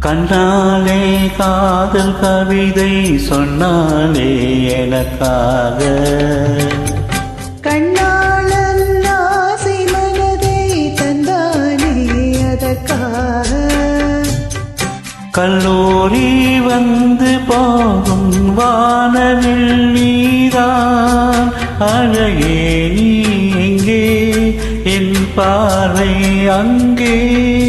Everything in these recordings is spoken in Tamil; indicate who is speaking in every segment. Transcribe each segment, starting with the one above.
Speaker 1: கண்ணாலே காதல் கவிதை சொன்னாலே எனக்காக.
Speaker 2: கண்ணாளன் ஆசை மனதை தந்தானே அதற்காக.
Speaker 1: கல்லூரி வந்து போகும் வானவில் நீதான் அழகே நீ எங்கே? என் பார்வை அங்கே.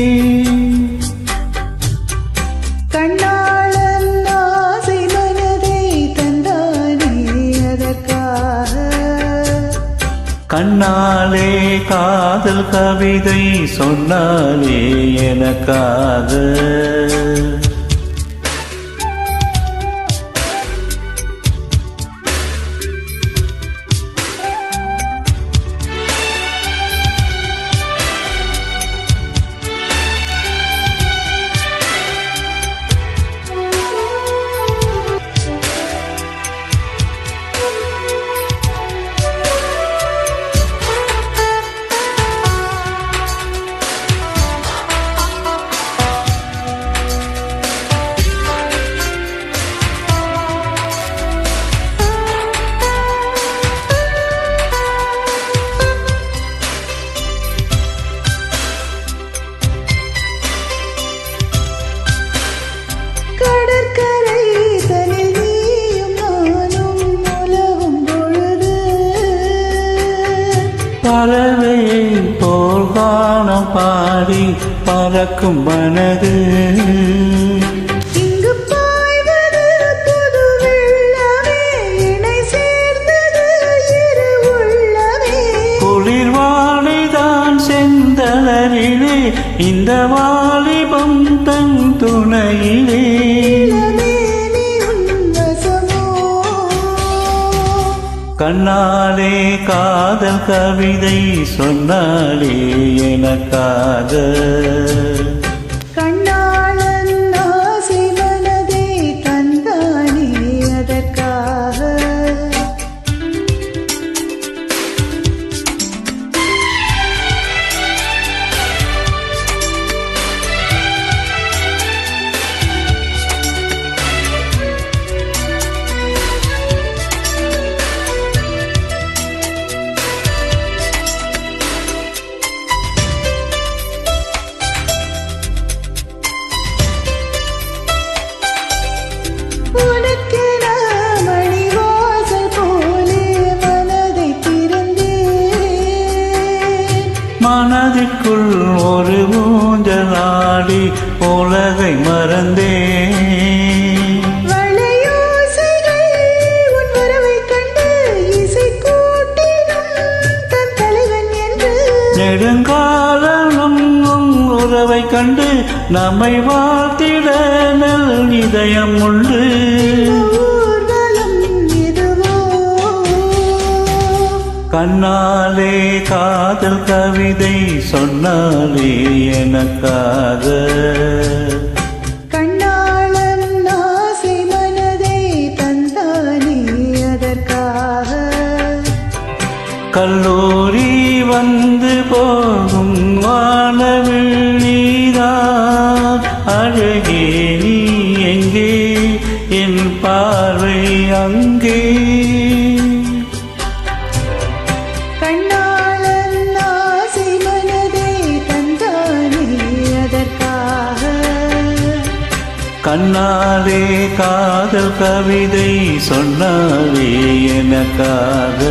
Speaker 1: கண்ணாலே காதல் கவிதை சொன்னாலே எனக்காக. பாடி பறக்கும் மனது. இந்த வாலிபம் தன் துணையிலே. கண்ணாலே காதல் கவிதை சொன்னாலே எனக்காக.
Speaker 2: தலைவன் என்று.
Speaker 1: நெடுங்காலம் உறவை கண்டு நம்மை வாழ்த்திட நல் இதயம் உண்டு. கண்ணாலே காதல் கவிதை சொன்னாலே எனக்காக. கல்லூரி வந்து போகும் வானவில் அழகே நீ எங்கே? என் பார்வை அங்கே. கண்ணாலே காதல் கவிதை சொன்னாலே எனக்காக.